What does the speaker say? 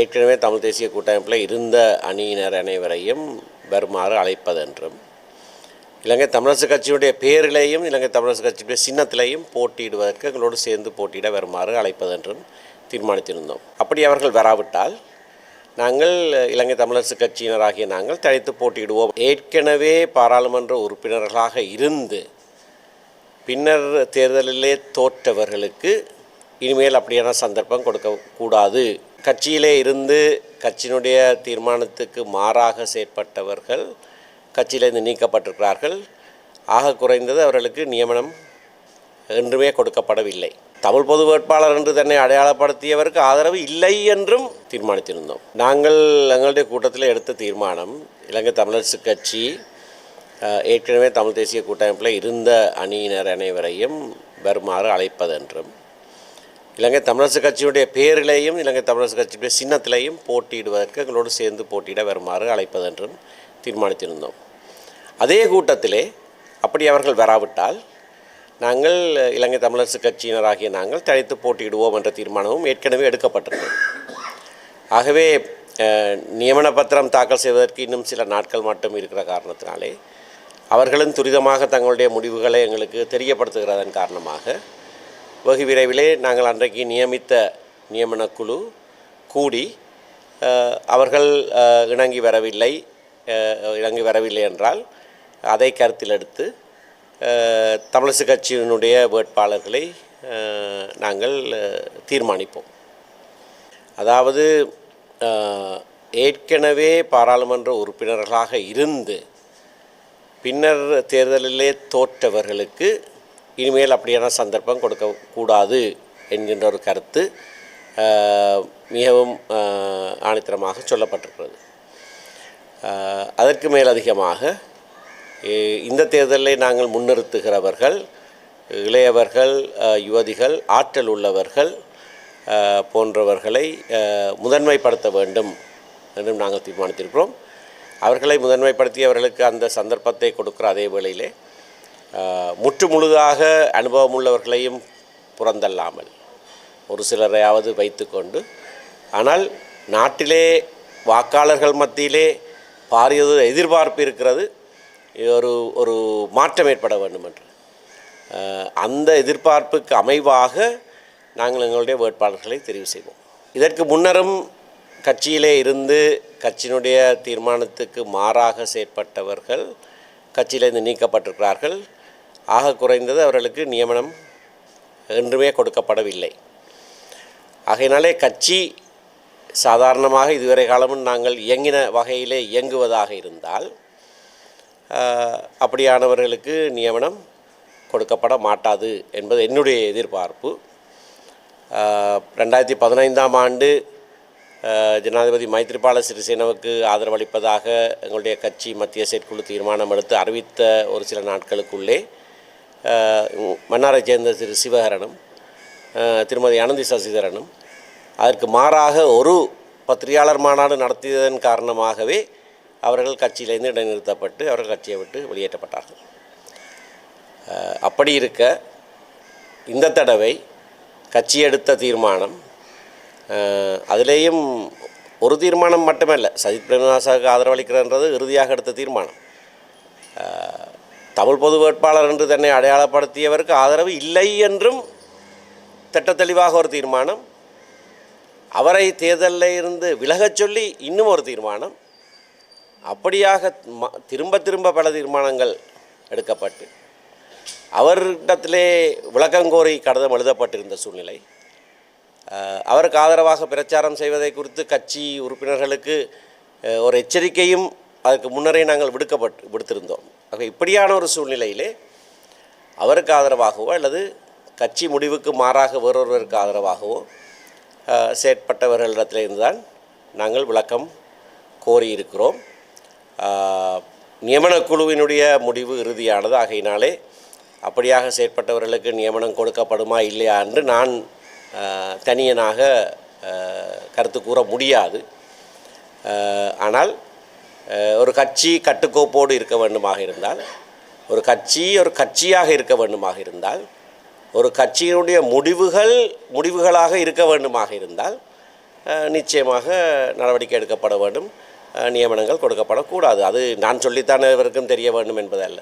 ஏற்கனவே தமிழ் தேசிய கூட்டமைப்பில் இருந்த அணியினர் அனைவரையும் வருமாறு அழைப்பதென்றும் இலங்கை தமிழரசு கட்சியுடைய பேரிலேயும் இலங்கை தமிழரசு கட்சியுடைய சின்னத்திலேயும் போட்டியிடுவதற்கு எங்களோடு சேர்ந்து போட்டியிட வருமாறு அழைப்பதென்றும் தீர்மானித்திருந்தோம். அப்படி அவர்கள் வராவிட்டால் நாங்கள் இலங்கை தமிழரசு கட்சியினராகிய நாங்கள் தனித்து போட்டியிடுவோம். ஏற்கனவே பாராளுமன்ற உறுப்பினர்களாக இருந்து பின்னர் தேர்தலிலே தோற்றவர்களுக்கு இனிமேல் அப்படியான சந்தர்ப்பம் கொடுக்கக்கூடாது கட்சியிலே இருந்து கட்சியினுடைய தீர்மானத்துக்கு மாறாக செயற்பட்டவர்கள் கட்சியிலிருந்து நீக்கப்பட்டிருக்கிறார்கள். ஆக குறைந்தது அவர்களுக்கு நியமனம் என்றுமே கொடுக்கப்படவில்லை. தமிழ் பொது வேட்பாளர் என்று தன்னை அடையாளப்படுத்தியவருக்கு ஆதரவு இல்லை என்றும் தீர்மானித்திருந்தோம். நாங்கள் எங்களுடைய கூட்டத்தில் எடுத்த தீர்மானம் இலங்கை தமிழரசு கட்சி ஏற்கனவே தமிழ் தேசிய கூட்டமைப்பில் இருந்த அணியினர் அனைவரையும் வருமாறு அழைப்பதென்றும் இலங்கை தமிழரசு கட்சியுடைய பேரிலேயும் இலங்கை தமிழரசு கட்சியுடைய சின்னத்திலையும் போட்டியிடுவதற்கு எங்களோடு சேர்ந்து போட்டியிட வருமாறு அழைப்பதென்றும் தீர்மானித்திருந்தோம். அதே கூட்டத்திலே அப்படி அவர்கள் வராவிட்டால் நாங்கள் இலங்கை தமிழரசு கட்சியினராகிய நாங்கள் தனித்து போட்டியிடுவோம் என்ற தீர்மானமும் ஏற்கனவே எடுக்கப்பட்டிருந்தது ஆகவே நியமன பத்திரம் தாக்கல் செய்வதற்கு இன்னும் சில நாட்கள் மட்டும் இருக்கிற காரணத்தினாலே அவர்களும் துரிதமாக தங்களுடைய முடிவுகளை எங்களுக்கு தெரியப்படுத்துகிறதன் காரணமாக வெகு விரைவிலே நாங்கள் அன்றைக்கு நியமித்த நியமன குழு கூடி அவர்கள் இணங்கி வரவில்லை இணங்கி வரவில்லை என்றால் அதை கருத்தில் எடுத்து தமிழிசு கட்சியினுடைய வேட்பாளர்களை நாங்கள் தீர்மானிப்போம். அதாவது ஏற்கனவே பாராளுமன்ற உறுப்பினர்களாக இருந்து பின்னர் தேர்தலிலே தோற்றவர்களுக்கு இனிமேல் அப்படியான சந்தர்ப்பம் கொடுக்கக்கூடாது என்கின்ற ஒரு கருத்து மிகவும் ஆணித்தரமாக சொல்லப்பட்டிருக்கிறது. அதற்கு மேலதிகமாக அதிகமாக இந்த தேர்தலை நாங்கள் முன்னிறுத்துகிறவர்கள் இளையவர்கள் யுவதிகள் ஆற்றல் உள்ளவர்கள் போன்றவர்களை முதன்மைப்படுத்த வேண்டும் என்றும் நாங்கள் தீர்மானித்திருக்கிறோம். அவர்களை முதன்மைப்படுத்தி அவர்களுக்கு அந்த சந்தர்ப்பத்தை கொடுக்கிற அதே வேளையிலே முற்று முழுதாக அனுபவம் உள்ளவர்களையும் புறந்தள்ளாமல் ஒரு சிலரையாவது வைத்துக்கொண்டு ஆனால் நாட்டிலே வாக்காளர்கள் மத்தியிலே பாரியது எதிர்பார்ப்பு இருக்கிறது. ஒரு ஒரு மாற்றம் ஏற்பட வேண்டும் என்று. அந்த எதிர்பார்ப்புக்கு அமைவாக நாங்கள் எங்களுடைய வேட்பாளர்களை தெரிவு செய்வோம். இதற்கு முன்னரும் கட்சியிலே இருந்து கட்சியினுடைய தீர்மானத்துக்கு மாறாக செயற்பட்டவர்கள் கட்சியிலிருந்து நீக்கப்பட்டிருக்கிறார்கள். ஆக குறைந்தது அவர்களுக்கு நியமனம் என்றுமே கொடுக்கப்படவில்லை. ஆகையினாலே கட்சி சாதாரணமாக இதுவரை காலமும் நாங்கள் இயங்கின வகையிலே இயங்குவதாக இருந்தால் அப்படியானவர்களுக்கு நியமனம் கொடுக்கப்பட மாட்டாது என்பது என்னுடைய எதிர்பார்ப்பு. ரெண்டாயிரத்தி பதினைந்தாம் ஆண்டு ஜனாதிபதி மைத்ரிபால சிறிசேனவுக்கு ஆதரவளிப்பதாக எங்களுடைய கட்சி மத்திய செயற்குழு தீர்மானம் எடுத்து அறிவித்த ஒரு சில நாட்களுக்குள்ளே மன்னாரை சேர்ந்த திரு சிவகரனும் திருமதி அனந்தி சசிதரனும் அதற்கு மாறாக ஒரு பத்திரிகையாளர் மாநாடு நடத்தியதன் காரணமாகவே அவர்கள் கட்சியிலேருந்து இடைநிறுத்தப்பட்டு அவர்கள் கட்சியை விட்டு வெளியேற்றப்பட்டார்கள். அப்படி இருக்க இந்த தடவை கட்சி எடுத்த தீர்மானம் அதிலேயும் ஒரு தீர்மானம் மட்டுமல்ல சஜித் பிரேமதாசாவுக்கு ஆதரவளிக்கிறன்றது இறுதியாக எடுத்த தீர்மானம். தமிழ் பொது வேட்பாளர் என்று தன்னை அடையாளப்படுத்தியவருக்கு ஆதரவு இல்லை என்றும் திட்டத்தெளிவாக ஒரு தீர்மானம். அவரை தேர்தலில் இருந்து விலகச் சொல்லி இன்னும் ஒரு தீர்மானம். அப்படியாக ம- திரும்ப திரும்ப பல தீர்மானங்கள் எடுக்கப்பட்டு அவரிடத்திலே விளக்கங்கோரி கடிதம் எழுதப்பட்டிருந்த சூழ்நிலை. அவருக்கு ஆதரவாக பிரச்சாரம் செய்வதை குறித்து கட்சி உறுப்பினர்களுக்கு ஒரு எச்சரிக்கையும் அதற்கு முன்னரே நாங்கள் விடுக்கப்பட்டு விடுத்திருந்தோம். ஆக இப்படியான ஒரு சூழ்நிலையிலே அவருக்கு ஆதரவாகவோ அல்லது கட்சி முடிவுக்கு மாறாக வேறொருவருக்கு ஆதரவாகவோ செயற்பட்டவர்களிடத்திலிருந்து தான் நாங்கள் விளக்கம் கோரியிருக்கிறோம். நியமனக்குழுவினுடைய குழுவினுடைய முடிவு இறுதியானது. ஆகையினாலே அப்படியாக செயற்பட்டவர்களுக்கு நியமனம் கொடுக்கப்படுமா இல்லையா என்று நான் தனியனாக கருத்து கூற முடியாது. ஆனால் ஒரு கட்சி கட்டுக்கோப்போடு இருக்க வேண்டுமாக இருந்தால் ஒரு கட்சி ஒரு கட்சியாக இருக்க வேண்டுமாக இருந்தால் ஒரு கட்சியினுடைய முடிவுகள் முடிவுகளாக இருக்க வேண்டுமாக இருந்தால் நிச்சயமாக நடவடிக்கை எடுக்கப்பட வேண்டும். நியமனங்கள் கொடுக்கப்படக்கூடாது. அது நான் சொல்லித்தான் இவருக்கும் தெரிய வேண்டும் என்பதல்ல.